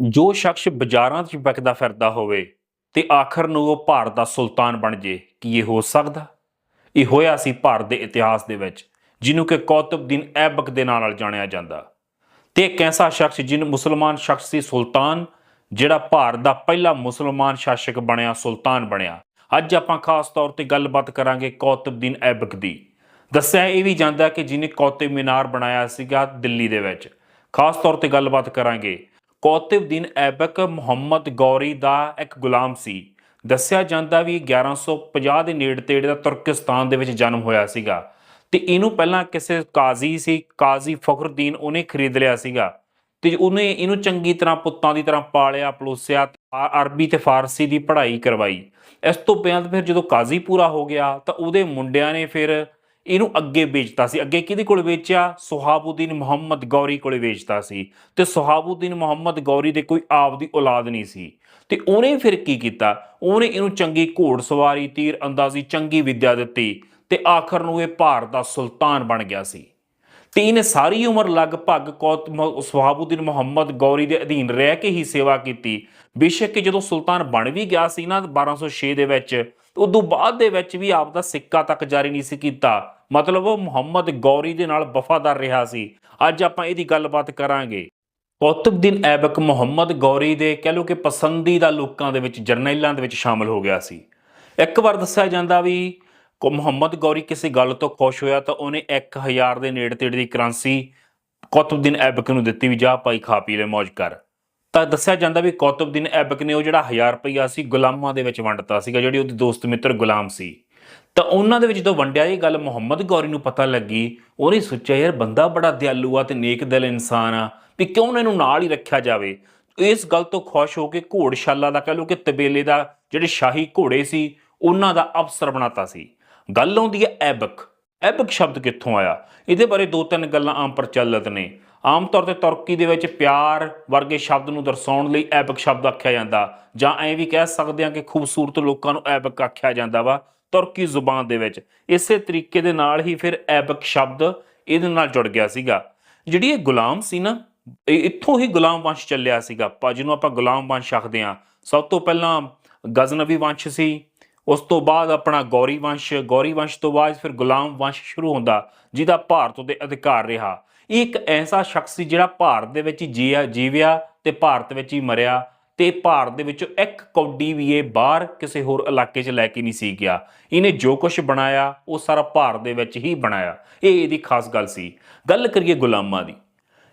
ਜੋ ਸ਼ਖਸ ਬਾਜ਼ਾਰਾਂ 'ਚ ਵਿਕਦਾ ਫਿਰਦਾ ਹੋਵੇ ਤੇ ਆਖਰ ਨੂੰ ਉਹ ਭਾਰਤ ਦਾ ਸੁਲਤਾਨ ਬਣ ਜੇ, ਕੀ ਇਹ ਹੋ ਸਕਦਾ? ਇਹ ਹੋਇਆ ਸੀ ਭਾਰਤ ਦੇ ਇਤਿਹਾਸ ਦੇ ਵਿੱਚ, ਜਿਹਨੂੰ ਕਿ ਕੌਤਬਦੀਨ ਐਬਕ ਦੇ ਨਾਂ ਨਾਲ ਜਾਣਿਆ ਜਾਂਦਾ। ਤੇ ਇੱਕ ਐਸਾ ਸ਼ਖਸ ਜਿਹਨੂੰ ਮੁਸਲਮਾਨ ਸ਼ਖਸ ਸੀ ਸੁਲਤਾਨ, ਜਿਹੜਾ ਭਾਰਤ ਦਾ ਪਹਿਲਾ ਮੁਸਲਮਾਨ ਸ਼ਾਸਕ ਬਣਿਆ, ਸੁਲਤਾਨ ਬਣਿਆ। ਅੱਜ ਆਪਾਂ ਖਾਸ ਤੌਰ ਤੇ ਗੱਲਬਾਤ ਕਰਾਂਗੇ ਕੌਤਬਦੀਨ ਐਬਕ ਦੀ। ਦੱਸਿਆ ਇਹ ਵੀ ਜਾਂਦਾ ਕਿ ਜਿਹਨੇ ਕੌਤਬ ਮੀਨਾਰ ਬਣਾਇਆ ਸੀਗਾ ਦਿੱਲੀ ਦੇ ਵਿੱਚ। ਖਾਸ ਤੌਰ ਤੇ ਗੱਲਬਾਤ ਕਰਾਂਗੇ ਕੌਤਬਦੀਨ ਐਬਕ ਮੁਹੰਮਦ ਗੌਰੀ ਦਾ ਇੱਕ ਗੁਲਾਮ ਸੀ। ਦੱਸਿਆ ਜਾਂਦਾ ਵੀ 1150 ਦੇ ਨੇੜੇ ਤੇੜੇ ਦਾ ਤੁਰਕਿਸਤਾਨ ਦੇ ਵਿੱਚ ਜਨਮ ਹੋਇਆ ਸੀਗਾ। ਤੇ ਇਹਨੂੰ ਪਹਿਲਾਂ ਕਿਸੇ ਕਾਜ਼ੀ ਸੀ, ਕਾਜ਼ੀ ਫਖਰਦੀਨ ਉਹਨੇ ਖਰੀਦ ਲਿਆ ਸੀਗਾ। ਤੇ ਉਹਨੇ ਇਹਨੂੰ ਚੰਗੀ ਤਰ੍ਹਾਂ ਪੁੱਤਾਂ ਦੀ ਤਰ੍ਹਾਂ ਪਾਲਿਆ, ਪਲੋਸਿਆ ਅਰਬੀ ਤੇ ਫਾਰਸੀ ਦੀ ਪੜ੍ਹਾਈ ਕਰਵਾਈ। ਇਸ ਤੋਂ ਬਾਅਦ ਫਿਰ ਜਦੋਂ ਕਾਜ਼ੀ ਪੂਰਾ ਹੋ ਗਿਆ ਤਾਂ ਉਹਦੇ ਮੁੰਡਿਆਂ ਨੇ ਫਿਰ ਇਹਨੂੰ ਅੱਗੇ ਵੇਚਤਾ ਸੀ। ਅੱਗੇ ਕਿਹਦੇ ਕੋਲ ਵੇਚਿਆ? ਸੁਹਾਬੂਦੀਨ ਮੁਹੰਮਦ ਗੌਰੀ ਕੋਲ ਵੇਚਤਾ ਸੀ। ਤੇ ਸੁਹਾਬੂਦੀਨ ਮੁਹੰਮਦ ਗੌਰੀ ਦੇ ਕੋਈ ਆਪ ਦੀ ਔਲਾਦ ਨਹੀਂ ਸੀ। ਤੇ ਉਹਨੇ ਫਿਰ ਕੀ ਕੀਤਾ? ਉਹਨੇ ਇਹਨੂੰ ਚੰਗੀ ਘੋੜਸਵਾਰੀ ਤੀਰ ਅੰਦਾਜ਼ੀ, ਚੰਗੀ ਵਿੱਦਿਆ ਦਿੱਤੀ ਤੇ ਆਖਰ ਨੂੰ ਇਹ ਭਾਰਤ ਦਾ ਸੁਲਤਾਨ ਬਣ ਗਿਆ ਸੀ। ਤੇ ਇਹਨੇ ਸਾਰੀ ਉਮਰ ਲਗਭਗ ਕੌਤ ਮ- ਮੁਹੰਮਦ ਗੌਰੀ ਦੇ ਅਧੀਨ ਰਹਿ ਕੇ ਹੀ ਸੇਵਾ ਕੀਤੀ। ਬੇਸ਼ੱਕ ਕਿ ਜਦੋਂ ਸੁਲਤਾਨ ਬਣ ਵੀ ਗਿਆ ਸੀ ਨਾ 1206 ਦੇ ਵਿੱਚ, ਉਦੋਂ ਬਾਅਦ ਦੇ ਵਿੱਚ ਵੀ ਆਪ ਦਾ ਸਿੱਕਾ ਤੱਕ ਜਾਰੀ ਨਹੀਂ ਸੀ ਕੀਤਾ। ਮਤਲਬ ਉਹ ਮੁਹੰਮਦ ਗੌਰੀ ਦੇ ਨਾਲ ਵਫਾਦਾਰ ਰਿਹਾ ਸੀ। ਅੱਜ ਆਪਾਂ ਇਹਦੀ ਗੱਲਬਾਤ ਕਰਾਂਗੇ। ਕੌਤਬਦੀਨ ਐਬਕ ਮੁਹੰਮਦ ਗੌਰੀ ਦੇ ਕਹਿ ਲਓ ਕਿ ਪਸੰਦੀਦਾ ਲੋਕਾਂ ਦੇ ਵਿੱਚ, ਜਰਨੈਲਾਂ ਦੇ ਵਿੱਚ ਸ਼ਾਮਲ ਹੋ ਗਿਆ ਸੀ। ਇੱਕ ਵਾਰ ਦੱਸਿਆ ਜਾਂਦਾ ਵੀ ਕੋ ਮੁਹੰਮਦ ਗੌਰੀ ਕਿਸੇ ਗੱਲ ਤੋਂ ਖੁਸ਼ ਹੋਇਆ ਤਾਂ ਉਹਨੇ 1000 ਦੇ ਨੇੜੇ ਤੇੜੇ ਦੀ ਕਰੰਸੀ ਕੌਤਬਦੀਨ ਐਬਕ ਨੂੰ ਦਿੱਤੀ ਵੀ ਜਾ ਭਾਈ ਖਾ ਪੀ ਲੈ ਮौज ਕਰ। ਤਾਂ ਦੱਸਿਆ ਜਾਂਦਾ ਵੀ ਕੌਤਬਦੀਨ ਐਬਕ ਨੇ ਉਹ ਜਿਹੜਾ 1000 ਰੁਪਈਆ ਸੀ, ਗੁਲਾਮਾਂ ਦੇ ਵਿੱਚ ਵੰਡਤਾ ਸੀਗਾ, ਜਿਹੜੀ ਉਹਦੇ ਦੋਸਤ ਮਿੱਤਰ ਗੁਲਾਮ ਸੀ। ਤਾਂ ਉਹਨਾਂ ਦੇ ਵਿੱਚ ਜਦੋਂ ਵੰਡਿਆ ਇਹ ਗੱਲ, ਮੁਹੰਮਦ ਗੌਰੀ ਨੂੰ ਪਤਾ ਲੱਗੀ, ਉਹਨੇ ਸੋਚਿਆ, ਯਾਰ, ਬੰਦਾ ਬੜਾ ਦਿਆਲੂ ਆ ਤੇ ਨੇਕ ਦਿਲ ਇਨਸਾਨ ਆ, ਵੀ ਕਿਉਂ ਨਾ ਇਹਨੂੰ ਨਾਲ ਹੀ ਰੱਖਿਆ ਜਾਵੇ? ਇਸ ਗੱਲ ਤੋਂ ਖੁਸ਼ ਹੋ ਕੇ ਘੋੜਸ਼ਾਲਾ ਦਾ ਕਹ ਲਓ ਕਿ ਤਬੇਲੇ ਦਾ ਜਿਹੜੇ ਸ਼ਾਹੀ ਘੋੜੇ ਸੀ, ਉਹਨਾਂ ਦਾ ਅਫਸਰ ਬਣਾਤਾ ਸੀ। ਗੱਲ ਆਉਂਦੀ ਹੈ ਐਬਕ। ਐਬਕ ਸ਼ਬਦ ਕਿੱਥੋਂ ਆਇਆ? ਇਹਦੇ ਬਾਰੇ ਦੋ ਤਿੰਨ ਗੱਲਾਂ ਆਮ ਪ੍ਰਚਲਿਤ ਨੇ। ਆਮ ਤੌਰ ਤੇ ਤੁਰਕੀ ਦੇ ਵਿੱਚ ਪਿਆਰ ਵਰਗੇ ਸ਼ਬਦ ਨੂੰ ਦਰਸਾਉਣ ਲਈ ਐਬਕ ਸ਼ਬਦ ਆਖਿਆ ਜਾਂਦਾ। ਜਾਂ ਐਂ ਵੀ ਕਹਿ ਸਕਦੇ ਹਾਂ ਕਿ ਖੂਬਸੂਰਤ ਲੋਕਾਂ ਨੂੰ ਐਬਕ ਆਖਿਆ ਜਾਂਦਾ ਵਾ। ਤੁਰਕੀ ਜ਼ੁਬਾਨ ਦੇ ਵਿੱਚ। ਇਸੇ ਤਰੀਕੇ ਦੇ ਨਾਲ ਹੀ ਫਿਰ ਐਬਕ ਸ਼ਬਦ ਇਹਦੇ ਨਾਲ ਜੁੜ ਗਿਆ ਸੀਗਾ। ਜਿਹੜੀ ਇਹ ਗੁਲਾਮ ਸੀ ਨਾ, ਇਹ ਇੱਥੋਂ ਹੀ ਗੁਲਾਮ ਵੰਸ਼ ਚੱਲਿਆ ਸੀਗਾ। ਆਪਾਂ ਜਿਹਨੂੰ ਆਪਾਂ ਗੁਲਾਮ ਵੰਸ਼ ਆਖਦੇ ਹਾਂ। ਸਭ ਤੋਂ ਪਹਿਲਾਂ ਗਜ਼ਨਵੀ ਵੰਸ਼ ਸੀ, ਉਸ ਤੋਂ ਬਾਅਦ ਆਪਣਾ ਗੌਰੀ ਵੰਸ਼। ਗੌਰੀ ਵੰਸ਼ ਤੋਂ ਬਾਅਦ ਫਿਰ ਗੁਲਾਮ ਵੰਸ਼ ਸ਼ੁਰੂ ਹੁੰਦਾ, ਜਿਹਦਾ ਭਾਰਤ ਦੇ ਅਧਿਕਾਰ ਰਿਹਾ। ਇਹ ਇੱਕ ਐਸਾ ਸ਼ਖਸ ਸੀ ਜਿਹੜਾ ਭਾਰਤ ਦੇ ਵਿੱਚ ਹੀ ਜੀਆ, ਜੀਵਿਆ ਤੇ ਭਾਰਤ ਵਿੱਚ ਹੀ ਮਰਿਆ। ਤੇ ਭਾਰਤ ਦੇ ਵਿੱਚੋਂ ਇੱਕ ਕੌਡੀ ਵੀ ਇਹ ਬਾਹਰ ਕਿਸੇ ਹੋਰ ਇਲਾਕੇ 'ਚ ਲੈ ਕੇ ਨਹੀਂ ਸੀ ਗਿਆ। ਇਹਨੇ ਜੋ ਕੁਝ ਬਣਾਇਆ, ਉਹ ਸਾਰਾ ਭਾਰਤ ਦੇ ਵਿੱਚ ਹੀ ਬਣਾਇਆ। ਇਹ ਇਹਦੀ ਖਾਸ ਗੱਲ ਸੀ। ਗੱਲ ਕਰੀਏ ਗੁਲਾਮਾਂ ਦੀ।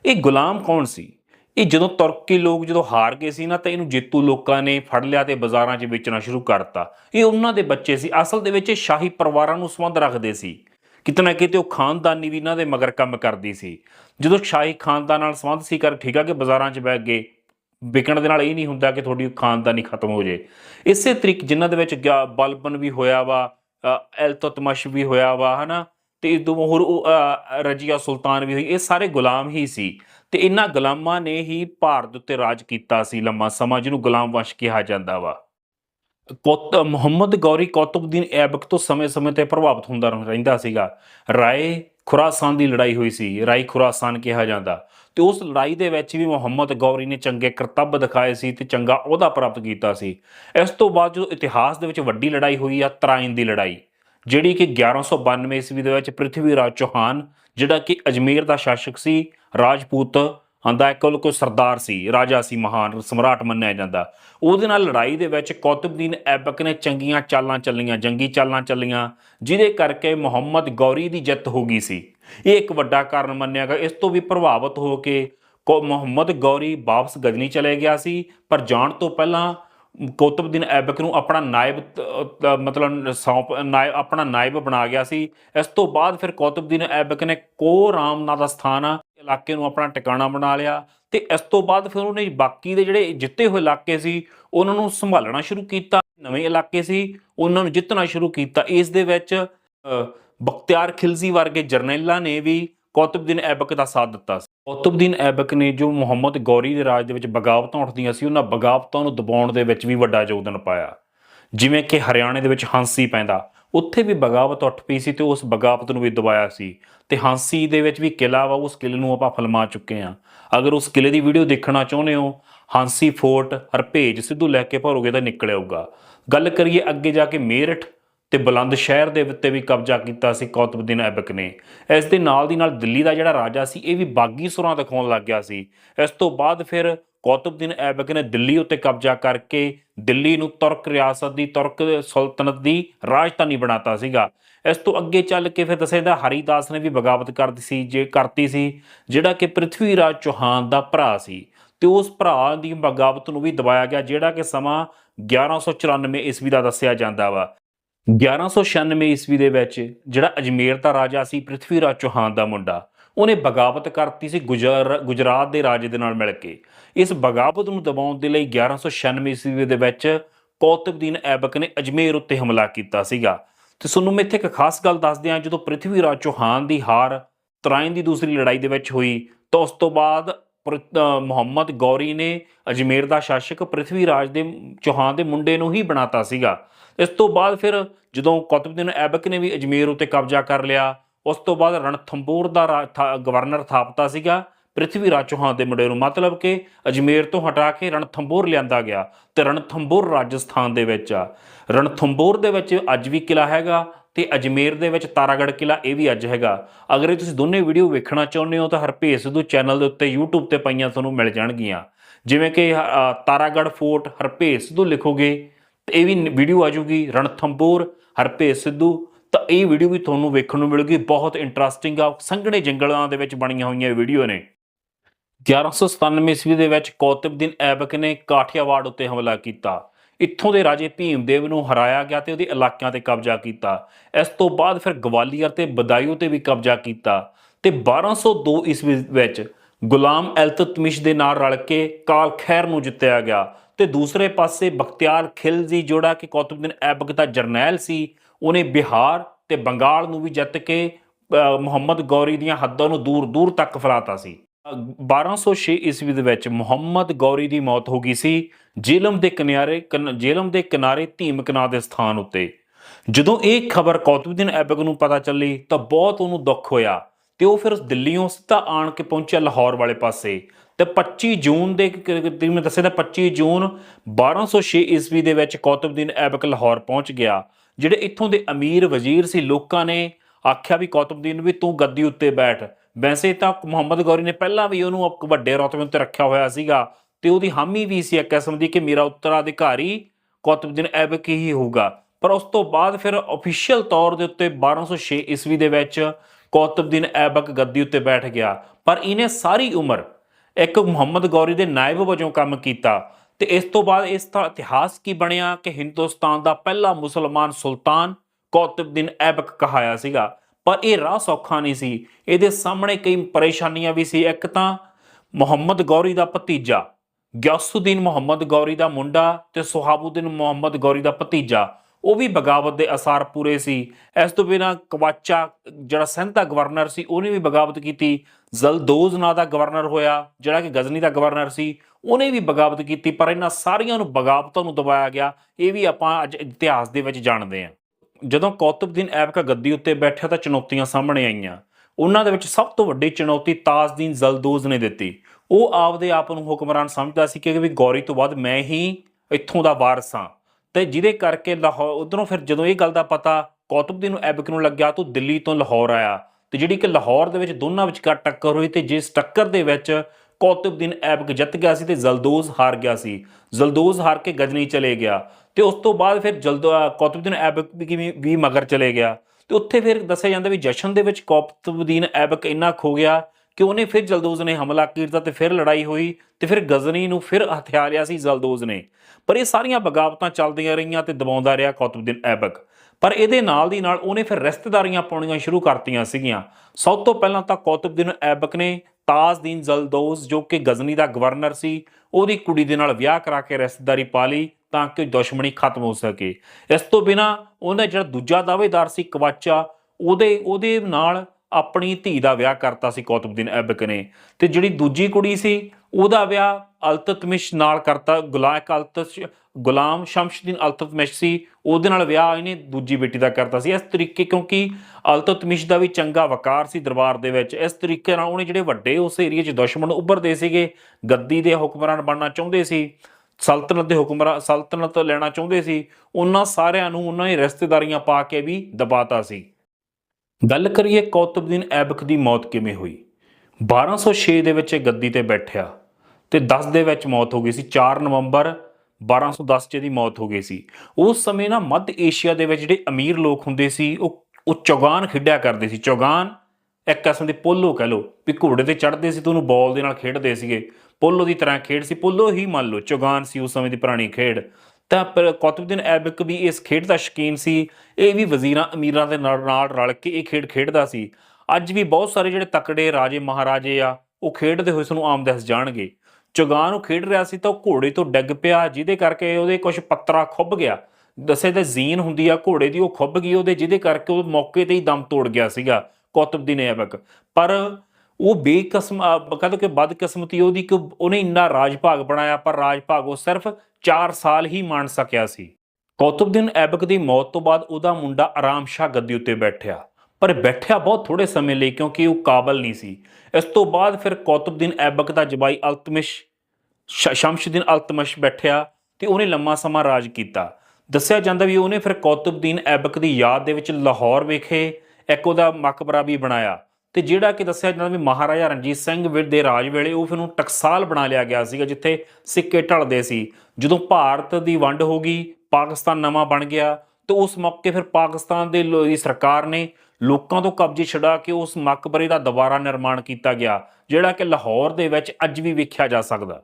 ਇਹ ਗੁਲਾਮ ਕੌਣ ਸੀ? ਇਹ ਜਦੋਂ ਤੁਰਕੀ ਲੋਕ ਜਦੋਂ ਹਾਰ ਗਏ ਸੀ ਨਾ, ਤਾਂ ਇਹਨੂੰ ਜੇਤੂ ਲੋਕਾਂ ਨੇ ਫੜ ਲਿਆ ਤੇ ਬਾਜ਼ਾਰਾਂ 'ਚ ਵੇਚਣਾ ਸ਼ੁਰੂ ਕਰਤਾ ਇਹ ਉਹਨਾਂ ਦੇ ਬੱਚੇ ਸੀ। ਅਸਲ ਦੇ ਵਿੱਚ ਇਹ ਸ਼ਾਹੀ ਪਰਿਵਾਰਾਂ ਨੂੰ ਸੰਬੰਧ ਰੱਖਦੇ ਸੀ। ਕਿਤੇ ਨਾ ਕਿਤੇ ਉਹ ਖਾਨਦਾਨੀ ਵੀ ਇਹਨਾਂ ਦੇ ਮਗਰ ਕੰਮ ਕਰਦੀ ਸੀ। ਜਦੋਂ ਸ਼ਾਹੀ ਖਾਨਦਾਨ ਨਾਲ ਸੰਬੰਧ ਸੀ ਕਰ, ਠੀਕ ਆ ਕਿ ਬਾਜ਼ਾਰਾਂ 'ਚ ਬੈਠ ਗਏ ਵਿਕਣ ਦੇ ਨਾਲ ਇਹ ਨਹੀਂ ਹੁੰਦਾ ਕਿ ਤੁਹਾਡੀ ਖਾਨਦਾਨੀ ਖਤਮ ਹੋ ਜੇ। ਇਸੇ ਤਰੀਕੇ ਜਿਨ੍ਹਾਂ ਦੇ ਵਿੱਚ ਗਿਆ- ਬਲਬਨ ਵੀ ਹੋਇਆ ਵਾ ਅ, ਐਲਤਤਮਸ਼ ਵੀ ਹੋਇਆ ਵਾ ਹਨਾ? ਤੇ ਇਦੋਂ ਹੋਰ ਉਹ, ਰਜੀਆ ਸੁਲਤਾਨ ਵੀ ਹੋਈ ਇਹ ਸਾਰੇ ਗੁਲਾਮ ਹੀ ਸੀ। ਤੇ ਇਹਨਾਂ ਗੁਲਾਮਾਂ ਨੇ ਹੀ ਭਾਰਤ ਉੱਤੇ ਰਾਜ ਕੀਤਾ ਸੀ ਲੰਮਾ ਸਮਾਂ ਜਿਹਨੂੰ ਗੁਲਾਮ ਵੰਸ਼ ਕਿਹਾ ਜਾਂਦਾ ਵਾ। ਕੌਤ ਮੁਹੰਮਦ ਗੌਰੀ ਕੌਤਬਦੀਨ ਐਬਕ ਤੋਂ ਸਮੇਂ-ਸਮੇਂ ਤੇ ਪ੍ਰਭਾਵਿਤ ਹੁੰਦਾ ਰਹਿੰਦਾ ਸੀਗਾ। ਰਾਏ ਖੁਰਾਸਾਨ ਦੀ ਲੜਾਈ ਹੋਈ ਸੀ, ਰਾਈ ਖੁਰਾਸਾਨ ਕਿਹਾ ਜਾਂਦਾ। ਤੇ ਉਸ ਲੜਾਈ ਦੇ ਵਿੱਚ ਵੀ ਮੁਹੰਮਦ ਗੌਰੀ ਨੇ ਚੰਗੇ ਕਰਤੱਵ ਦਿਖਾਏ ਸੀ ਤੇ ਚੰਗਾ ਅਹੁਦਾ ਪ੍ਰਾਪਤ ਕੀਤਾ ਸੀ। ਇਸ ਤੋਂ ਬਾਅਦ ਜਦੋਂ ਇਤਿਹਾਸ ਦੇ ਵਿੱਚ ਵੱਡੀ ਲੜਾਈ ਹੋਈ ਆ, ਤਰਾਇਨ ਦੀ ਲੜਾਈ, ਜਿਹੜੀ ਕਿ 1192 ਈਸਵੀ ਦੇ ਵਿੱਚ ਪ੍ਰਿਥਵੀ ਰਾਜ ਚੌਹਾਨ, ਜਿਹੜਾ ਕਿ ਅਜਮੇਰ ਦਾ ਸ਼ਾਸਕ ਸੀ, ਰਾਜਪੂਤ ਆਂਦਾ ਕੋਲ ਕੋਈ ਸਰਦਾਰ ਸੀ, ਰਾਜਾ ਸੀ, ਮਹਾਨ, ਸਮਰਾਟ ਮੰਨਿਆ ਜਾਂਦਾ। ਉਹਦੇ ਨਾਲ ਲੜਾਈ ਦੇ ਵਿੱਚ ਕੌਤਬਦੀਨ ਐਬਕ ਨੇ ਚੰਗੀਆਂ ਚਾਲਾਂ ਚੱਲੀਆਂ, ਜੰਗੀ ਚਾਲਾਂ ਚੱਲੀਆਂ, ਜਿਹਦੇ ਕਰਕੇ ਮੁਹੰਮਦ ਗੌਰੀ ਦੀ ਜਿੱਤ ਹੋ ਗਈ ਸੀ। ਇਹ ਇੱਕ ਵੱਡਾ ਕਾਰਨ ਮੰਨਿਆ ਗਿਆ। ਇਸ ਤੋਂ ਵੀ ਪ੍ਰਭਾਵਿਤ ਹੋ ਕੇ ਕੋ ਮੁਹੰਮਦ ਗੌਰੀ ਵਾਪਸ ਗਜਨੀ ਚਲੇ ਗਿਆ ਸੀ, ਪਰ ਜਾਣ ਤੋਂ ਪਹਿਲਾਂ ਕੌਤਬਦੀਨ ਐਬਕ ਨੂੰ ਆਪਣਾ ਨਾਇਬ ਮਤਲਬ ਸੌਂਪ ਨਾਇਬ ਆਪਣਾ ਨਾਇਬ ਬਣਾ ਗਿਆ ਸੀ। ਇਸ ਤੋਂ ਬਾਅਦ ਫਿਰ ਕੌਤਬਦੀਨ ਐਬਕ ਨੇ ਕੋ ਰਾਮ ਨਾਂ ਦਾ ਸਥਾਨ ਇਲਾਕੇ ਨੂੰ ਆਪਣਾ ਟਿਕਾਣਾ ਬਣਾ ਲਿਆ ਤੇ ਇਸ ਤੋਂ ਬਾਅਦ ਫਿਰ ਉਹਨੇ ਬਾਕੀ ਦੇ ਜਿਹੜੇ ਜਿੱਤੇ ਹੋਏ ਇਲਾਕੇ ਸੀ, ਉਹਨਾਂ ਨੂੰ ਸੰਭਾਲਣਾ ਸ਼ੁਰੂ ਕੀਤਾ, ਨਵੇਂ ਇਲਾਕੇ ਸੀ, ਉਹਨਾਂ ਨੂੰ ਜਿੱਤਣਾ ਸ਼ੁਰੂ ਕੀਤਾ। ਇਸ ਦੇ ਵਿੱਚ ਬਖਤਿਆਰ ਖਿਲਜ਼ੀ ਵਰਗੇ ਜਰਨੈਲਾਂ ਨੇ ਵੀ ਕੌਤਬਦੀਨ ਐਬਕ ਦਾ ਸਾਥ ਦਿੱਤਾ ਸੀ। ਕੌਤਬਦੀਨ ਐਬਕ ਨੇ ਜੋ ਮੁਹੰਮਦ ਗੌਰੀ ਦੇ ਰਾਜ ਦੇ ਵਿੱਚ ਬਗਾਵਤਾਂ ਉੱਠਦੀਆਂ ਸੀ, ਉਹਨਾਂ ਬਗਾਵਤਾਂ ਨੂੰ ਦਬਾਉਣ ਦੇ ਵਿੱਚ ਵੀ ਵੱਡਾ ਯੋਗਦਾਨ ਪਾਇਆ। ਜਿਵੇਂ ਕਿ ਹਰਿਆਣੇ ਦੇ ਵਿੱਚ ਹਾਂਸੀ ਪੈਂਦਾ ਉੱਥੇ ਵੀ ਬਗਾਵਤ ਉੱਠ ਪਈ ਸੀ ਤੇ ਉਸ ਬਗਾਵਤ ਨੂੰ ਵੀ ਦਬਾਇਆ ਸੀ। ਤੇ ਹਾਂਸੀ ਦੇ ਵਿੱਚ ਵੀ ਕਿਲਾ ਵਾ, ਉਸ ਕਿਲੇ ਨੂੰ ਆਪਾਂ ਫਲਮਾ ਚੁੱਕੇ ਆ। ਅਗਰ ਉਸ ਕਿਲੇ ਦੀ ਵੀਡੀਓ ਦੇਖਣਾ ਚਾਹੁੰਦੇ ਹੋ, ਹਾਂਸੀ ਫੋਰਟ ਹਰਪੇਜ ਸਿੱਧੂ ਲੈ ਕੇ ਭਰੋਗੇ ਤਾਂ ਨਿਕਲ ਆਊਗਾ। ਗੱਲ ਕਰੀਏ ਅੱਗੇ ਜਾ ਕੇ ਮੇਰਠ ਤੇ ਬੁਲੰਦ ਸ਼ਹਿਰ ਦੇ ਉੱਤੇ ਵੀ ਕਬਜ਼ਾ ਕੀਤਾ ਸੀ ਕੌਤਬਦੀਨ ਐਬਕ ਨੇ। ਇਸ ਦੇ ਨਾਲ ਦੀ ਨਾਲ ਦਿੱਲੀ ਦਾ ਜਿਹੜਾ ਰਾਜਾ ਸੀ, ਇਹ ਵੀ ਬਾਗੀ ਸੁਰਾਂ ਦਿਖਾਉਣ ਲੱਗ ਗਿਆ ਸੀ। ਇਸ ਤੋਂ ਬਾਅਦ ਫਿਰ ਕੌਤਬਦੀਨ ਐਬਕ ਨੇ ਦਿੱਲੀ ਉੱਤੇ ਕਬਜ਼ਾ ਕਰਕੇ ਦਿੱਲੀ ਨੂੰ ਤੁਰਕ ਰਿਆਸਤ ਦੀ, ਤੁਰਕ ਸੁਲਤਨਤ ਦੀ ਰਾਜਧਾਨੀ ਬਣਾਤਾ ਸੀਗਾ। ਇਸ ਤੋਂ ਅੱਗੇ ਚੱਲ ਕੇ ਫਿਰ ਦੱਸਿਆ ਜਾਂਦਾ ਹਰੀਦਾਸ ਨੇ ਵੀ ਬਗਾਵਤ ਕਰਦੀ ਸੀ, ਜੇ ਕਰਤੀ ਸੀ, ਜਿਹੜਾ ਕਿ ਪ੍ਰਿਥਵੀ ਰਾਜ ਚੌਹਾਨ ਦਾ ਭਰਾ ਸੀ। ਤੇ ਉਸ ਭਰਾ ਦੀ ਬਗਾਵਤ ਨੂੰ ਵੀ ਦਬਾਇਆ ਗਿਆ, ਜਿਹੜਾ ਕਿ ਸਮਾਂ 1194 ਈਸਵੀ ਦਾ ਦੱਸਿਆ ਜਾਂਦਾ ਵਾ। 1196 ਈਸਵੀ ਦੇ ਵਿੱਚ ਜਿਹੜਾ ਅਜਮੇਰ ਦਾ ਰਾਜਾ ਸੀ ਪ੍ਰਿਥਵੀ ਰਾਜ ਚੌਹਾਨ ਦਾ ਮੁੰਡਾ। ਉਹਨੇ ਬਗਾਵਤ ਕਰਤੀ ਸੀ ਗੁਜਰ, ਗੁਜਰਾਤ ਦੇ ਰਾਜੇ ਦੇ ਨਾਲ ਮਿਲ ਕੇ। ਇਸ ਬਗਾਵਤ ਨੂੰ ਦਬਾਉਣ ਦੇ ਲਈ 1196 ਈਸਵੀ ਦੇ ਵਿੱਚ ਕੌਤਬਦੀਨ ਐਬਕ ਨੇ ਅਜਮੇਰ ਉੱਤੇ ਹਮਲਾ ਕੀਤਾ ਸੀਗਾ। ਤੇ ਤੁਹਾਨੂੰ ਮੈਂ ਇੱਥੇ ਇੱਕ ਖਾਸ ਗੱਲ ਦੱਸ ਦਿਆਂ ਜਦੋਂ ਪ੍ਰਿਥਵੀ ਰਾਜ ਚੌਹਾਨ ਦੀ ਹਾਰ ਤਰਾਇਨ ਦੀ ਦੂਸਰੀ ਲੜਾਈ ਦੇ ਵਿੱਚ ਹੋਈ, ਤਾਂ ਉਸ ਤੋਂ ਬਾਅਦ ਪ੍ਰ- ਮੁਹੰਮਦ ਗੌਰੀ ਨੇ ਅਜਮੇਰ ਦਾ ਸ਼ਾਸਕ ਪ੍ਰਿਥਵੀ ਰਾਜ ਦੇ, ਚੌਹਾਨ ਦੇ ਮੁੰਡੇ ਨੂੰ ਹੀ ਬਣਾਤਾ ਸੀਗਾ। ਇਸ ਤੋਂ ਬਾਅਦ ਫਿਰ ਜਦੋਂ ਕੁਤਬਦੀਨ ਐਬਕ ਨੇ ਵੀ ਅਜਮੇਰ ਉੱਤੇ ਕਬਜ਼ਾ ਕਰ ਲਿਆ ਉਸ ਤੋਂ ਬਾਅਦ ਰਣਥੰਬੋਰ ਦਾ ਰਾ- ਥਾ- ਗਵਰਨਰ ਥਾਪਤਾ ਸੀਗਾ। ਪ੍ਰਿਥਵੀ ਰਾਜ ਚੌਹਾਨ ਦੇ ਮੁੰਡੇ ਨੂੰ ਮਤਲਬ ਕਿ ਅਜਮੇਰ ਤੋਂ ਹਟਾ ਕੇ ਰਣਥੰਬੋਰ ਲਿਆਂਦਾ ਗਿਆ ਤੇ ਰਣਥੰਬੋਰ ਰਾਜਸਥਾਨ ਦੇ ਵਿੱਚ ਆ। ਰਣਥੰਬੋਰ ਦੇ ਵਿੱਚ ਅੱਜ ਵੀ ਕਿਲਾ ਹੈਗਾ ਤੇ ਅਜਮੇਰ ਦੇ ਵਿੱਚ ਤਾਰਾਗੜ੍ਹ ਕਿਲਾ ਇਹ ਵੀ ਅੱਜ ਹੈਗਾ। ਅਗਰ ਇਹ ਤੁਸੀਂ ਦੋਨੇ ਵੀਡੀਓ ਵੇਖਣਾ ਚਾਹੁੰਦੇ ਹੋ ਤਾਂ ਹਰਪੇਸ਼ ਸਿੱਧੂ ਚੈਨਲ ਦੇ ਉੱਤੇ YouTube ਤੇ ਪਈਆਂ ਤੁਹਾਨੂੰ ਮਿਲ ਜਾਣਗੀਆਂ। ਜਿਵੇਂ ਕਿ ਅ, ਤਾਰਾਗੜ੍ਹ ਫੋਰਟ ਹਰਪੇਸ਼ ਸਿੱਧੂ ਲਿਖੋਗੇ ਤੇ ਇਹ ਵੀ ਵੀਡੀਓ ਆ ਜੂਗੀ ਰਣਥੰਬੋਰ ਹਰਪੇਸ਼ ਸਿੱਧੂ ਤਾਂ ਇਹ ਵੀਡੀਓ ਵੀ ਤੁਹਾਨੂੰ ਵੇਖਣ ਨੂੰ ਮਿਲੂਗੀ। ਬਹੁਤ ਇੰਟਰਸਟਿੰਗ ਆ। ਸੰਘਣੇ ਜੰਗਲਾਂ ਦੇ ਵਿੱਚ ਬਣੀਆਂ ਹੋਈਆਂ ਵੀਡੀਓ ਨੇ। 1197 ਈਸਵੀ ਦੇ ਵਿੱਚ ਕੌਤਬਦੀਨ ਐਬਕ ਨੇ ਕਾਠੀਆਵਾੜ ਉੱਤੇ ਹਮਲਾ ਕੀਤਾ। ਇੱਥੋਂ ਦੇ ਰਾਜੇ ਭੀਮਦੇਵ ਨੂੰ ਹਰਾਇਆ ਗਿਆ ਤੇ ਉਹਦੇ ਇਲਾਕਿਆਂ ਤੇ ਕਬਜ਼ਾ ਕੀਤਾ। ਇਸ ਤੋਂ ਬਾਅਦ ਫਿਰ ਗਵਾਲੀਅਰ ਤੇ ਬਦਾਯੂ ਤੇ ਵੀ ਕਬਜ਼ਾ ਕੀਤਾ। ਤੇ 1202 ਈਸਵੀ ਵਿੱਚ ਗੁਲਾਮ ਅਲਤਤਮਿਸ਼ ਦੇ ਨਾਲ ਰਲ ਕੇ ਕਾਲ ਖੈਰ ਨੂੰ ਜਿੱਤਿਆ ਗਿਆ। ਤੇ ਦੂਸਰੇ ਪਾਸੇ ਬਖਤਿਆਰ ਖਿਲਜੀ ਜਿਹੜਾ ਕਿ ਕੌਤਬਦੀਨ ਐਬਕ ਦਾ ਜਰਨੈਲ ਸੀ ਉਹਨੇ ਬਿਹਾਰ ਤੇ ਬੰਗਾਲ ਨੂੰ ਵੀ ਜਿੱਤ ਕੇ ਮੁਹੰਮਦ ਗੌਰੀ ਦੀਆਂ ਹੱਦਾਂ ਨੂੰ ਦੂਰ ਦੂਰ ਤੱਕ ਫੈਲਾਤਾ ਸੀ। 1206 ਈਸਵੀ ਦੇ ਵਿੱਚ ਮੁਹੰਮਦ ਗੌਰੀ ਦੀ ਮੌਤ ਹੋ ਗਈ ਸੀ ਜੇਲਮ ਦੇ ਕਿਨਾਰੇ, ਕਨ- ਜੇਲਮ ਦੇ ਕਿਨਾਰੇ ਧੀਮਕਨਾ ਦੇ ਸਥਾਨ ਉੱਤੇ। ਜਦੋਂ ਇਹ ਖਬਰ ਕੌਤਬਦੀਨ ਐਬਕ ਨੂੰ ਪਤਾ ਚੱਲੀ ਤਾਂ ਬਹੁਤ ਉਹਨੂੰ ਦੁੱਖ ਹੋਇਆ ਤੇ ਉਹ ਫਿਰ ਦਿੱਲੀੋਂ ਸਿੱਧਾ ਆਣ ਕੇ ਪਹੁੰਚਿਆ ਲਾਹੌਰ ਵਾਲੇ ਪਾਸੇ। ਤੇ 25 ਜੂਨ ਦੇ ਮੈਂ ਦੱਸਿਆ ਤਾਂ 25 ਜੂਨ 1206 ਈਸਵੀ ਦੇ ਵਿੱਚ ਕੌਤਬਦੀਨ ਐਬਕ ਲਾਹੌਰ ਪਹੁੰਚ ਗਿਆ ਜਿਹੜੇ ਇੱਥੋਂ ਦੇ ਅਮੀਰ ਵਜ਼ੀਰ ਸੀ, ਲੋਕਾਂ ਨੇ ਆਖਿਆ ਵੀ ਕੌਤਬਦੀਨ ਵੀ ਤੂੰ ਗੱਦੀ ਉੱਤੇ ਬੈਠ। ਵੈਸੇ ਤਾਂ ਮੁਹੰਮਦ ਗੌਰੀ ਨੇ ਪਹਿਲਾਂ ਵੀ ਉਹਨੂੰ ਇੱਕ ਵੱਡੇ ਰਤਬੇ ਉੱਤੇ ਰੱਖਿਆ ਹੋਇਆ ਸੀਗਾ ਤੇ ਉਹਦੀ ਹਾਮੀ ਵੀ ਸੀ ਇੱਕ ਕਿਸਮ ਦੀ ਕਿ ਮੇਰਾ ਉੱਤਰਾਧਿਕਾਰੀ ਕੌਤਬਦੀਨ ਐਬਕ ਹੀ ਹੋਊਗਾ। ਪਰ ਉਸ ਤੋਂ ਬਾਅਦ ਫਿਰ ਅਫੀਸ਼ੀਅਲ ਤੌਰ ਦੇ ਉੱਤੇ 1206 ਈਸਵੀ ਦੇ ਵਿੱਚ ਕੌਤਬਦੀਨ ਐਬਕ ਗੱਦੀ ਉੱਤੇ ਬੈਠ ਗਿਆ। ਪਰ ਇਹਨੇ ਸਾਰੀ ਉਮਰ ਇੱਕ ਮੁਹੰਮਦ ਗੌਰੀ ਦੇ ਨਾਇਬ ਵਜੋਂ ਕੰਮ ਕੀਤਾ। ਤੇ ਇਸ ਤੋਂ ਬਾਅਦ ਇਸ ਦਾ ਇਤਿਹਾਸ ਕੀ ਬਣਿਆ ਕਿ ਹਿੰਦੁਸਤਾਨ ਦਾ ਪਹਿਲਾ ਮੁਸਲਮਾਨ ਸੁਲਤਾਨ ਕੌਤਬਦੀਨ ਐਬਕ ਕਹਾਇਆ ਸੀਗਾ। ਪਰ ਇਹ ਰਾਹ ਸੌਖਾ ਨਹੀਂ ਸੀ। ਇਹਦੇ ਸਾਹਮਣੇ ਕਈ ਪਰੇਸ਼ਾਨੀਆਂ ਵੀ ਸੀ। ਇੱਕ ਤਾਂ ਮੁਹੰਮਦ ਗੌਰੀ ਦਾ ਭਤੀਜਾ, ਗਿਆਸੁਦੀਨ ਮੁਹੰਮਦ ਗੌਰੀ ਦਾ ਮੁੰਡਾ ਤੇ ਸੁਹਾਬੂਦੀਨ ਮੁਹੰਮਦ ਗੌਰੀ ਦਾ ਭਤੀਜਾ। ਉਹ ਵੀ ਬਗਾਵਤ ਦੇ ਅਸਾਰ ਪੂਰੇ ਸੀ। ਇਸ ਤੋਂ ਬਿਨਾ ਕਵਾਚਾ, ਜਿਹੜਾ ਸਿੰਧ ਦਾ ਗਵਰਨਰ ਸੀ, ਉਹਨੇ ਵੀ ਬਗਾਵਤ ਕੀਤੀ। ਜ਼ਲਦੋਜ਼ ਨਾਂ ਦਾ ਗਵਰਨਰ ਹੋਇਆ, ਜਿਹੜਾ ਕਿ ਗਜ਼ਨੀ ਦਾ ਗਵਰਨਰ ਸੀ, ਉਹਨੇ ਵੀ ਬਗਾਵਤ ਕੀਤੀ, ਪਰ ਇਹਨਾਂ ਸਾਰੀਆਂ ਨੂੰ ਬਗਾਵਤਾਂ ਨੂੰ ਦਬਾਇਆ ਗਿਆ। ਇਹ ਵੀ ਆਪਾਂ ਅੱਜ ਇਤਿਹਾਸ ਦੇ ਵਿੱਚ ਜਾਣਦੇ ਹਾਂ। ਜਦੋਂ ਕੌਤਬਦੀਨ ਐਬਕਾ ਗੱਦੀ ਉੱਤੇ ਬੈਠਿਆ ਤਾਂ ਚੁਣੌਤੀਆਂ ਸਾਹਮਣੇ ਆਈਆਂ। ਉਹਨਾਂ ਦੇ ਵਿੱਚ ਸਭ ਤੋਂ ਵੱਡੀ ਚੁਣੌਤੀ ਤਾਜਦੀਨ ਜ਼ਲਦੋਜ਼ ਨੇ ਦਿੱਤੀ। ਉਹ ਆਪਦੇ ਆਪ ਨੂੰ ਹੁਕਮਰਾਨ ਸਮਝਦਾ ਸੀ ਕਿ ਵੀ ਗੌਰੀ ਤੋਂ ਬਾਅਦ ਮੈਂ ਹੀ ਇੱਥੋਂ ਦਾ ਵਾਰਸ ਹਾਂ। ਤੇ ਜਿਹਦੇ ਕਰਕੇ ਲਾਹੌਰ, ਉਧਰੋਂ ਫਿਰ ਜਦੋਂ ਇਹ ਗੱਲ ਦਾ ਪਤਾ ਕੌਤਬਦੀਨ ਨੂੰ, ਐਬਕ ਨੂੰ ਲੱਗਿਆ, ਤੂੰ ਦਿੱਲੀ ਤੋਂ ਲਾਹੌਰ ਆਇਆ। ਤੇ ਜਿਹੜੀ ਕਿ ਲਾਹੌਰ ਦੇ ਵਿੱਚ ਦੋਨਾਂ ਵਿਚਕਾਰ ਟੱਕਰ ਹੋਈ ਤੇ ਜਿਸ ਟੱਕਰ ਦੇ ਵਿੱਚ ਕੌਤਬਦੀਨ ਐਬਕ ਜਿੱਤ ਗਿਆ ਸੀ ਤੇ ਜ਼ਲਦੋਜ਼ ਹਾਰ ਗਿਆ ਸੀ। ਜ਼ਲਦੋਜ਼ ਹਾਰ ਕੇ ਗਜਨੀ ਚਲੇ ਗਿਆ। ਤੇ ਉਸ ਤੋਂ ਬਾਅਦ ਫਿਰ ਜਲਦ ਕੌਤਬਦੀਨ ਐਬਕ ਵੀ ਮਗਰ ਚਲੇ ਗਿਆ। ਤੇ ਉੱਥੇ ਫਿਰ ਦੱਸਿਆ ਜਾਂਦਾ ਵੀ ਜਸ਼ਨ ਦੇ ਵਿੱਚ ਕੌਤਬਦੀਨ ਐਬਕ ਇੰਨਾ ਖੋ ਗਿਆ ਕਿ ਉਹਨੇ ਫਿਰ ਜਲਦੋਜ਼ ਨੇ ਹਮਲਾ ਕੀਤਾ ਤੇ ਫਿਰ ਲੜਾਈ ਹੋਈ ਤੇ ਫਿਰ ਗਜ਼ਨੀ ਨੂੰ ਫਿਰ ਹਥਿਆ ਲਿਆ ਸੀ ਜਲਦੋਜ਼ ਨੇ। ਪਰ ਇਹ ਸਾਰੀਆਂ ਬਗਾਵਤਾਂ ਚੱਲਦੀਆਂ ਰਹੀਆਂ ਤੇ ਦਬਾਉਂਦਾ ਰਿਹਾ ਕੌਤਬਦੀਨ ਐਬਕ। ਪਰ ਇਹਦੇ ਨਾਲ ਦੀ ਨਾਲ ਉਹਨੇ ਫਿਰ ਰਿਸ਼ਤੇਦਾਰੀਆਂ ਪਾਉਣੀਆਂ ਸ਼ੁਰੂ ਕਰਤੀਆਂ ਸੀਗੀਆਂ। ਸਭ ਤੋਂ ਪਹਿਲਾਂ ਤਾਂ ਕੌਤਬਦੀਨ ਐਬਕ ਨੇ ਤਾਜਦੀਨ ਜ਼ਲਦੋਜ਼, ਜੋ ਕਿ ਗਜ਼ਨੀ ਦਾ ਗਵਰਨਰ ਸੀ, ਉਹਦੀ ਕੁੜੀ ਦੇ ਨਾਲ ਵਿਆਹ ਕਰਾ ਕੇ ਰਿਸ਼ਤੇਦਾਰੀ ਪਾ ਲਈ ਤਾਂ ਕਿ ਦੁਸ਼ਮਣੀ ਖਤਮ ਹੋ ਸਕੇ। ਇਸ ਤੋਂ ਬਿਨਾ ਉਹਨੇ ਜਿਹੜਾ ਦੂਜਾ ਦਾਅਵੇਦਾਰ ਸੀ ਕਵਾਚਾ, ਉਹਦੇ ਉਹਦੇ ਨਾਲ ਆਪਣੀ ਧੀ ਦਾ ਵਿਆਹ ਕਰਤਾ ਸੀ ਕੌਤਬਦੀਨ ਐਬਕ ਨੇ ਤੇ ਜਿਹੜੀ ਦੂਜੀ ਕੁੜੀ ਸੀ, ਉਹਦਾ ਵਿਆਹ ਅਲਤਤਮਿਸ਼ ਨਾਲ ਕਰਤਾ ਗੁਲਾਮ ਅਲਤਸ਼ ਗੁਲਾਮ ਸ਼ਮਸ਼ਦੀਨ ਅਲਤਤਮਿਸ਼ ਸੀ, ਉਹਦੇ ਨਾਲ ਵਿਆਹ ਇਹਨੇ ਦੂਜੀ ਬੇਟੀ ਦਾ ਕਰਤਾ ਸੀ। ਇਸ ਤਰੀਕੇ ਕਿਉਂਕਿ ਅਲਤਤਮਿਸ਼ ਦਾ ਵੀ ਚੰਗਾ ਵਕਾਰ ਸੀ ਦਰਬਾਰ ਦੇ ਵਿੱਚ, ਇਸ ਤਰੀਕੇ ਨਾਲ ਉਹਨੇ ਜਿਹੜੇ ਵੱਡੇ ਉਸ ਏਰੀਆ 'ਚ ਦੁਸ਼ਮਣ ਉੱਭਰਦੇ ਸੀਗੇ, ਗੱਦੀ ਦੇ ਹੁਕਮਰਾਨ ਬਣਨਾ ਚਾਹੁੰਦੇ ਸੀ, ਸਲਤਨਤ ਦੇ ਹੁਕਮਰਾਨ ਸਲਤਨਤ ਲੈਣਾ ਚਾਹੁੰਦੇ ਸੀ, ਉਹਨਾਂ ਸਾਰਿਆਂ ਨੂੰ ਉਹਨਾਂ ਨੇ ਰਿਸ਼ਤੇਦਾਰੀਆਂ ਪਾ ਕੇ ਵੀ ਦਬਾਤਾ ਸੀ। ਗੱਲ ਕਰੀਏ ਕੌਤਬਦੀਨ ਐਬਕ ਦੀ ਮੌਤ ਕਿਵੇਂ ਹੋਈ? 1206 ਦੇ ਵਿੱਚ ਇਹ ਗੱਦੀ ਤੇ ਬੈਠਿਆ ਤੇ 10 ਦੇ ਵਿੱਚ ਮੌਤ ਹੋ ਗਈ ਸੀ। 4 ਨਵੰਬਰ 1210 ਚ ਇਹਦੀ ਮੌਤ ਹੋ ਗਈ ਸੀ। ਉਸ ਸਮੇਂ ਨਾ ਮੱਧ ਏਸ਼ੀਆ ਦੇ ਵਿੱਚ ਜਿਹੜੇ ਅਮੀਰ ਲੋਕ ਹੁੰਦੇ ਸੀ, ਉਹ ਉਹ ਚੌਗਾਨ ਖੇਡਿਆ ਕਰਦੇ ਸੀ। ਚੌਗਾਨ ਇੱਕ ਕਿਸਮ ਦੇ ਪੋਲੋ ਕਹਿ ਲੋ ਵੀ ਘੋੜੇ ਤੇ ਚੜ੍ਹਦੇ ਸੀ ਤੇ ਉਹਨੂੰ ਬਾਲ ਦੇ ਨਾਲ ਖੇਡਦੇ ਸੀਗੇ। ਪੋਲੋ ਦੀ ਤਰ੍ਹਾਂ ਖੇਡ ਸੀ। ਪੋਲੋ ਹੀ ਮੰਨ ਲਓ ਚੌਗਾਨ ਸੀ ਉਸ ਸਮੇਂ ਦੀ ਪੁਰਾਣੀ ਖੇਡ। ਤਾਂ ਪਰ ਕੁਤਬਦੀਨ ਐਬਕ ਵੀ ਇਸ ਖੇਡ ਦਾ ਸ਼ੌਕੀਨ ਸੀ। ਇਹ ਵੀ ਵਜ਼ੀਰਾਂ ਅਮੀਰਾਂ ਦੇ ਨਾਲ ਨਾਲ ਰਲ ਕੇ ਇਹ ਖੇਡ ਖੇਡਦਾ ਸੀ। ਅੱਜ ਵੀ ਬਹੁਤ ਸਾਰੇ ਜਿਹੜੇ ਤਕੜੇ ਰਾਜੇ ਮਹਾਰਾਜੇ ਆ, ਉਹ ਖੇਡਦੇ ਹੋਏ ਸਾਨੂੰ ਆਮ ਦਿਸ ਜਾਣਗੇ। ਚੁਗਾਨ ਉਹ ਖੇਡ ਰਿਹਾ ਸੀ ਤਾਂ ਉਹ ਘੋੜੇ ਤੋਂ ਡਿੱਗ ਪਿਆ, ਜਿਹਦੇ ਕਰਕੇ ਉਹਦੇ ਕੁਝ ਪੱਤਰਾ ਖੁੱਭ ਗਿਆ। ਦੱਸੇ ਤੇ ਜ਼ੀਨ ਹੁੰਦੀ ਆ, ਘੋੜੇ ਦੀ ਉਹ ਖੁੱਭ ਗਈ, ਉਹਦੇ ਜਿਹਦੇ ਕਰਕੇ ਉਹ ਮੌਕੇ ਤੇ ਹੀ ਦਮ ਤੋੜ ਗਿਆ ਸੀਗਾ, ਕੁਤਬਦੀਨ ਐਬਕ। ਪਰ ਉਹ ਬੇਕਸਮ ਕਹਿੰਦੇ ਕਿ ਬਦਕਿਸਮਤੀ ਉਹਦੀ ਕਿ ਉਹਨੇ ਇੰਨਾ ਰਾਜ ਭਾਗ ਬਣਾਇਆ, ਪਰ ਰਾਜ ਭਾਗ ਉਹ ਸਿਰਫ 4 ਸਾਲ ਹੀ ਮਾਣ ਸਕਿਆ ਸੀ। ਕੁਤਬਦੀਨ ਐਬਕ ਦੀ ਮੌਤ ਤੋਂ ਬਾਅਦ ਉਹਦਾ ਮੁੰਡਾ ਆਰਾਮ ਸ਼ਾਹ ਗੱਦੀ ਉੱਤੇ ਬੈਠਿਆ। ਪਰ ਬੈਠਿਆ ਬਹੁਤ ਥੋੜੇ ਸਮੇਂ ਲਈ ਕਿਉਂਕਿ ਉਹ ਕਾਬਲ ਨਹੀਂ ਸੀ। ਇਸ ਤੋਂ ਬਾਅਦ ਫਿਰ ਕੁਤਬਦੀਨ ਐਬਕ ਦਾ ਜਵਾਈ ਅਲਤਮਿਸ਼ ਸ਼ਮਸ਼ਦੀਨ ਅਲਤਮਸ਼ ਬੈਠਿਆ ਤੇ ਉਹਨੇ ਲੰਮਾ ਸਮਾਂ ਰਾਜ ਕੀਤਾ। ਦੱਸਿਆ ਜਾਂਦਾ ਵੀ ਉਹਨੇ ਫਿਰ ਕੌਤਬਦੀਨ ਐਬਕ ਦੀ ਯਾਦ ਦੇ ਵਿੱਚ ਲਾਹੌਰ ਵਿਖੇ ਇੱਕ ਉਹਦਾ ਮਕਬਰਾ ਵੀ ਬਣਾਇਆ। ਤੇ ਜਿਹੜਾ ਕਿ ਦੱਸਿਆ ਜਾਂਦਾ ਵੀ ਮਹਾਰਾਜਾ ਰਣਜੀਤ ਸਿੰਘ ਵਿਰ ਦੇ ਰਾਜ ਵੇਲੇ ਉਹ ਫਿਰ ਨੂੰ ਟਕਸਾਲ ਬਣਾ ਲਿਆ ਗਿਆ ਸੀਗਾ, ਜਿੱਥੇ ਸਿੱਕੇ ਢਲਦੇ ਸੀ। ਜਦੋਂ ਭਾਰਤ ਦੀ ਵੰਡ ਹੋ ਗਈ, ਪਾਕਿਸਤਾਨ ਨਵਾਂ ਬਣ ਗਿਆ, ਤੇ ਉਸ ਮੌਕੇ ਫਿਰ ਪਾਕਿਸਤਾਨ ਦੇ ਲੋ- ਦੀ ਸਰਕਾਰ ਨੇ ਲੋਕਾਂ ਤੋਂ ਕਬਜ਼ੇ ਛਡਾ ਕੇ ਉਸ ਮਕਬਰੇ ਦਾ ਦੁਬਾਰਾ ਨਿਰਮਾਣ ਕੀਤਾ ਗਿਆ, ਜਿਹੜਾ ਕਿ ਲਾਹੌਰ ਦੇ ਵਿੱਚ ਅੱਜ ਵੀ ਵੇਖਿਆ ਜਾ ਸਕਦਾ।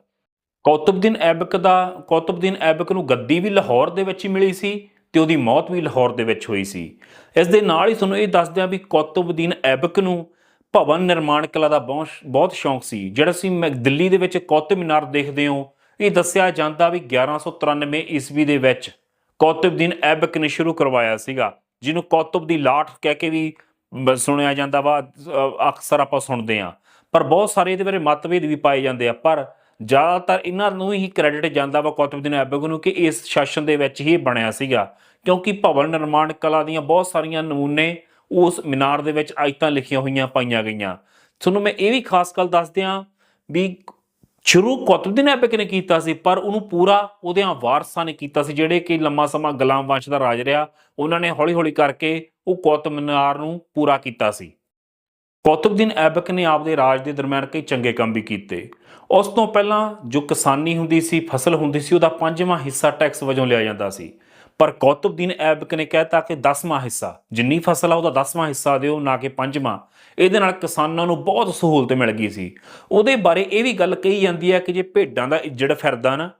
ਕੌਤਬਦੀਨ ਐਬਕ ਦਾ ਕੁਤਬਦੀਨ ਐਬਕ ਨੂੰ ਗੱਦੀ ਵੀ ਲਾਹੌਰ ਦੇ ਵਿੱਚ ਹੀ ਮਿਲੀ ਸੀ ਤੇ ਉਹਦੀ ਮੌਤ ਵੀ ਲਾਹੌਰ ਦੇ ਵਿੱਚ ਹੋਈ ਸੀ। ਇਸ ਦੇ ਨਾਲ ਹੀ ਤੁਹਾਨੂੰ ਇਹ ਦੱਸਦਿਆਂ ਵੀ ਕੌਤਬਦੀਨ ਐਬਕ ਨੂੰ ਭਵਨ ਨਿਰਮਾਣ ਕਲਾ ਦਾ ਬਹੁਤ ਬਹੁਤ ਸ਼ੌਂਕ ਸੀ। ਜਿਹੜਾ ਸੀ ਮੈਂ ਦਿੱਲੀ ਦੇ ਵਿੱਚ ਕੁਤਬ ਮੀਨਾਰ ਦੇਖਦੇ ਹੋ, ਇਹ ਦੱਸਿਆ ਜਾਂਦਾ ਵੀ 1193 ਈਸਵੀ ਦੇ ਵਿੱਚ ਕੁਤਬਦੀਨ ਐਬਕ ਨੇ ਸ਼ੁਰੂ ਕਰਵਾਇਆ ਸੀਗਾ। ਜਿਹਨੂੰ ਕੌਤਬ ਦੀ ਲਾਠ ਕਹਿ ਕੇ ਵੀ ਸੁਣਿਆ ਜਾਂਦਾ ਵਾ ਅਕਸਰ ਆਪਾਂ ਸੁਣਦੇ ਹਾਂ। ਪਰ ਬਹੁਤ ਸਾਰੇ ਇਹਦੇ ਬਾਰੇ ਮਤਭੇਦ ਵੀ ਪਾਏ ਜਾਂਦੇ ਆ। ਪਰ ਜ਼ਿਆਦਾਤਰ ਇਹਨਾਂ ਨੂੰ ਹੀ ਕ੍ਰੈਡਿਟ ਜਾਂਦਾ ਵਾ ਕੁਤਬਦੀਨ ਐਬਕ ਨੂੰ ਕਿ ਇਸ ਸ਼ਾਸਨ ਦੇ ਵਿੱਚ ਹੀ ਬਣਿਆ ਸੀਗਾ। ਕਿਉਂਕਿ ਭਵਨ ਨਿਰਮਾਣ ਕਲਾ ਦੀਆਂ ਬਹੁਤ ਸਾਰੀਆਂ ਨਮੂਨੇ ਉਸ ਮੀਨਾਰ ਦੇ ਵਿੱਚ ਆਇਤਾਂ ਲਿਖੀਆਂ ਹੋਈਆਂ ਪਾਈਆਂ ਗਈਆਂ। ਤੁਹਾਨੂੰ ਮੈਂ ਇਹ ਵੀ ਖਾਸ ਗੱਲ ਦੱਸ ਦਿਆਂ ਵੀ ਸ਼ੁਰੂ ਕੁਤਬਦੀਨ ਐਬਕ ਨੇ ਕੀਤਾ ਸੀ, ਪਰ ਉਹਨੂੰ ਪੂਰਾ ਉਹਦਿਆਂ ਵਾਰਸਾਂ ਨੇ ਕੀਤਾ ਸੀ, ਜਿਹੜੇ ਕਿ ਲੰਮਾ ਸਮਾਂ ਗੁਲਾਮ ਵੰਸ਼ ਦਾ ਰਾਜ ਰਿਹਾ, ਉਹਨਾਂ ਨੇ ਹੌਲੀ-ਹੌਲੀ ਕਰਕੇ ਉਹ ਕੁਤਬ ਮੀਨਾਰ ਨੂੰ ਪੂਰਾ ਕੀਤਾ ਸੀ। ਕੁਤਬਦੀਨ ਐਬਕ ਨੇ ਆਪਦੇ ਰਾਜ ਦੇ ਦਰਮਿਆਨ ਕਈ ਚੰਗੇ ਕੰਮ ਵੀ ਕੀਤੇ। ਉਸ ਤੋਂ ਪਹਿਲਾਂ ਜੋ ਕਿਸਾਨੀ ਹੁੰਦੀ ਸੀ, ਫਸਲ ਹੁੰਦੀ ਸੀ, ਉਹਦਾ ਪੰਜਵਾਂ ਹਿੱਸਾ ਟੈਕਸ ਵਜੋਂ ਲਿਆ ਜਾਂਦਾ ਸੀ। ਪਰ ਕੁਤਬਦੀਨ ਐਬਕ ਨੇ ਕਹਿਤਾ ਕਿ 10ਵਾਂ ਹਿੱਸਾ, ਜਿੰਨੀ ਫਸਲ ਆ ਉਹਦਾ 10ਵਾਂ ਹਿੱਸਾ ਦਿਓ, ਨਾ ਕਿ ਪੰਜਵਾਂ। ਇਹਦੇ ਨਾਲ ਕਿਸਾਨਾਂ ਨੂੰ ਬਹੁਤ ਸਹੂਲਤ ਮਿਲ ਗਈ ਸੀ। ਉਹਦੇ ਬਾਰੇ ਇਹ ਵੀ ਗੱਲ ਕਹੀ ਜਾਂਦੀ ਹੈ ਕਿ ਜੇ ਭੇਡਾਂ ਦਾ ਇੱਜੜ ਫਿਰਦਾ ਨਾ,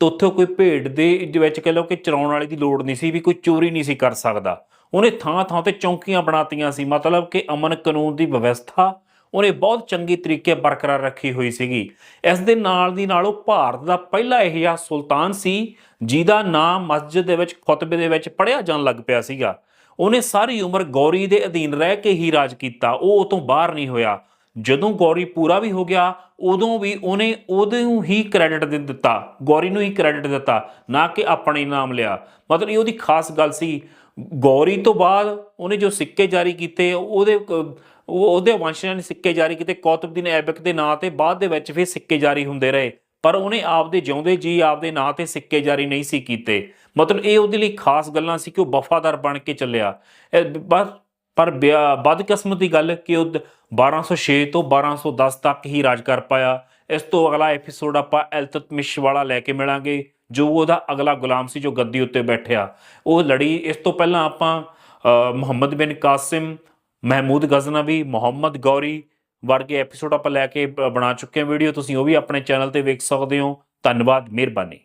ਤਾਂ ਉੱਥੇ ਕੋਈ ਭੇਡ ਦੇ ਵਿੱਚ ਕਹ ਲਓ ਕਿ ਚਰਾਉਣ ਵਾਲੇ ਦੀ ਲੋੜ ਨਹੀਂ ਸੀ ਵੀ ਕੋਈ ਚੋਰੀ ਨਹੀਂ ਸੀ ਕਰ ਸਕਦਾ। ਉਹਨੇ ਥਾਂ ਥਾਂ ਤੇ ਚੌਂਕੀਆਂ ਬਣਾਤੀਆਂ ਸੀ, ਮਤਲਬ ਕਿ ਅਮਨ ਕਾਨੂੰਨ ਦੀ ਵਿਵਸਥਾ ਉਹਨੇ ਬਹੁਤ ਚੰਗੀ ਤਰੀਕੇ ਬਰਕਰਾਰ ਰੱਖੀ ਹੋਈ ਸੀਗੀ। ਇਸ ਦੇ ਨਾਲ ਦੀ ਨਾਲ ਉਹ ਭਾਰਤ ਦਾ ਪਹਿਲਾ ਇਹ ਜਿਹਾ ਸੁਲਤਾਨ ਸੀ, ਜਿਹਦਾ ਨਾਮ ਮਸਜਿਦ ਦੇ ਵਿੱਚ, ਖੁਤਬੇ ਦੇ ਵਿੱਚ ਪੜਿਆ ਜਾਣ ਲੱਗ ਪਿਆ ਸੀਗਾ। ਉਹਨੇ ਸਾਰੀ ਉਮਰ ਗੌਰੀ ਦੇ ਅਧੀਨ ਰਹਿ ਕੇ ਹੀ ਰਾਜ ਕੀਤਾ, ਉਹ ਉਹ ਤੋਂ ਬਾਹਰ ਨਹੀਂ ਹੋਇਆ। ਜਦੋਂ ਗੌਰੀ ਪੂਰਾ ਵੀ ਹੋ ਗਿਆ, ਉਦੋਂ ਵੀ ਉਹਨੇ ਉਹਨੂੰ ਹੀ ਕ੍ਰੈਡਿਟ ਦੇ ਦਿੱਤਾ, ਗੌਰੀ ਨੂੰ ਹੀ ਕ੍ਰੈਡਿਟ ਦਿੱਤਾ, ਨਾ ਕਿ ਆਪਣੇ ਨਾਮ ਲਿਆ। ਮਤਲਬ ਇਹ ਉਹਦੀ ਖਾਸ ਗੱਲ ਸੀ। ਗੌਰੀ ਤੋਂ ਬਾਅਦ ਉਹਨੇ ਜੋ ਸਿੱਕੇ ਜਾਰੀ ਕੀਤੇ, ਉਹਦੇ ਉਹ ਉਹਦੇ ਵੰਸ਼ਜਾਂ ਨੇ ਸਿੱਕੇ ਜਾਰੀ ਕੀਤੇ ਕੌਤਬਦੀਨ ਐਬਕ ਦੇ ਨਾਂ ਤੇ ਬਾਅਦ ਦੇ ਵਿੱਚ ਫਿਰ ਸਿੱਕੇ ਜਾਰੀ ਹੁੰਦੇ ਰਹੇ। ਪਰ ਉਹਨੇ ਆਪਦੇ ਜਿਉਂਦੇ ਜੀ ਆਪਦੇ ਨਾਂ ਤੇ ਸਿੱਕੇ ਜਾਰੀ ਨਹੀਂ ਸੀ ਕੀਤੇ। ਮਤਲਬ ਇਹ ਉਹਦੇ ਲਈ ਖਾਸ ਗੱਲਾਂ ਸੀ ਕਿ ਉਹ ਵਫਾਦਾਰ ਬਣ ਕੇ ਚੱਲਿਆ। ਪਰ ਬਿਆ- ਬਦਕਿਸਮਤ ਦੀ ਗੱਲ ਕਿ ਉਹ 1206 ਤੋਂ 1210 ਤੱਕ ਹੀ ਰਾਜ ਕਰ ਪਾਇਆ। ਇਸ ਤੋਂ ਅਗਲਾ ਐਪੀਸੋਡ ਆਪਾਂ ਇਲਤਤਮਿਸ਼ ਵਾਲਾ ਲੈ ਕੇ ਮਿਲਾਂਗੇ, ਜੋ ਉਹਦਾ ਅਗਲਾ ਗੁਲਾਮ ਸੀ ਜੋ ਗੱਦੀ ਉੱਤੇ ਬੈਠਿਆ। ਉਹ ਲੜੀ, ਇਸ ਤੋਂ ਪਹਿਲਾਂ ਆਪਾਂ ਮੁਹੰਮਦ ਬਿਨ ਕਾਸਿਮ ਮਹਿਮੂਦ ਗਜ਼ਨਵੀ, ਮੁਹੰਮਦ ਗੌਰੀ ਵਰਗੇ ਐਪੀਸੋਡ ਆਪਾਂ ਲੈ ਕੇ ਬ- ਬਣਾ ਚੁੱਕੇ ਹਾਂ ਵੀਡੀਓ ਤੁਸੀਂ ਉਹ ਵੀ ਆਪਣੇ ਚੈਨਲ ਤੇ ਵੇਖ ਸਕਦੇ ਹੋ। ਧੰਨਵਾਦ, ਮਿਹਰਬਾਨੀ।